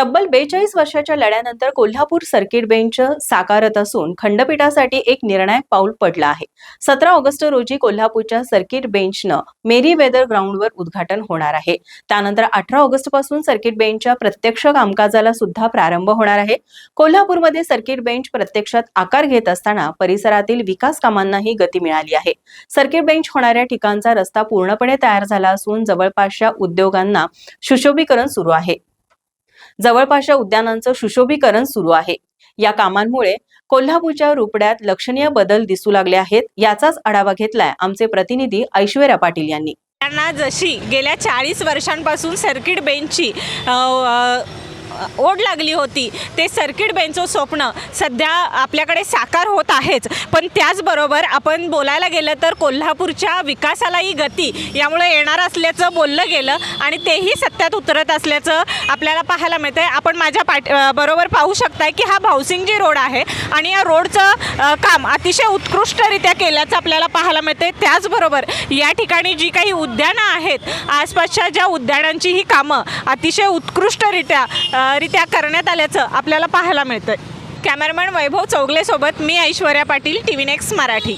तब्बल बेचाळीस वर्षाच्या लढ्यानंतर कोल्हापूर सर्किट बेंच साकारत असून खंडपीठासाठी एक निर्णायक पाऊल पडला आहे. सतरा ऑगस्ट रोजी कोल्हापूरच्या सर्किट बेंचनं मेरी वेदर ग्राउंडवर उद्घाटन होणार आहे. त्यानंतर अठरा ऑगस्टपासून सर्किट बेंचच्या प्रत्यक्ष कामकाजाला सुद्धा प्रारंभ होणार आहे. कोल्हापूरमध्ये सर्किट बेंच प्रत्यक्षात आकार घेत असताना परिसरातील विकास कामांनाही गती मिळाली आहे. सर्किट बेंच होणाऱ्या ठिकाणचा रस्ता पूर्णपणे तयार झाला असून जवळपासच्या उद्योगांना सुशोभीकरण सुरू आहे. जवळपासच्या उद्यानांचं सुशोभीकरण सुरू आहे. या कामांमुळे कोल्हापूरच्या रुपड्यात लक्षणीय बदल दिसू लागले आहेत याचाच आढावा घेतलाय आमचे प्रतिनिधी ऐश्वर्या पाटील यांनी. त्यांना जशी गेल्या चाळीस वर्षांपासून सर्किट बेंचची ओढ लागली होती. ते सर्किट बेंचो स्वप्न सध्या आपल्याकडे साकार होत आहेच. पण त्याचबरोबर आपण बोलायला गेलं तर कोल्हापूरच्या विकासालाही गती यामुळे येणार असल्याचं बोललं गेलं आणि तेही सत्यात उतरत असल्याचं आपल्याला पाहायला मिळतंय. आपण माझ्या पाठ बरोबर पाहू शकताय की हा भाऊसिंगजी रोड आहे आणि या रोडचं काम अतिशय उत्कृष्टरित्या केल्याचं आपल्याला पाहायला मिळते त्याचबरोबर या ठिकाणी जी काही उद्यानं आहेत आसपासच्या ज्या उद्यानांची ही कामं अतिशय उत्कृष्टरित्या रित्या करण्यात आल्याचं आपल्याला पाहायला मिळतं कॅमेरामॅन वैभव चौगलेसोबत मी Aishwarya Patil T V next Marathi.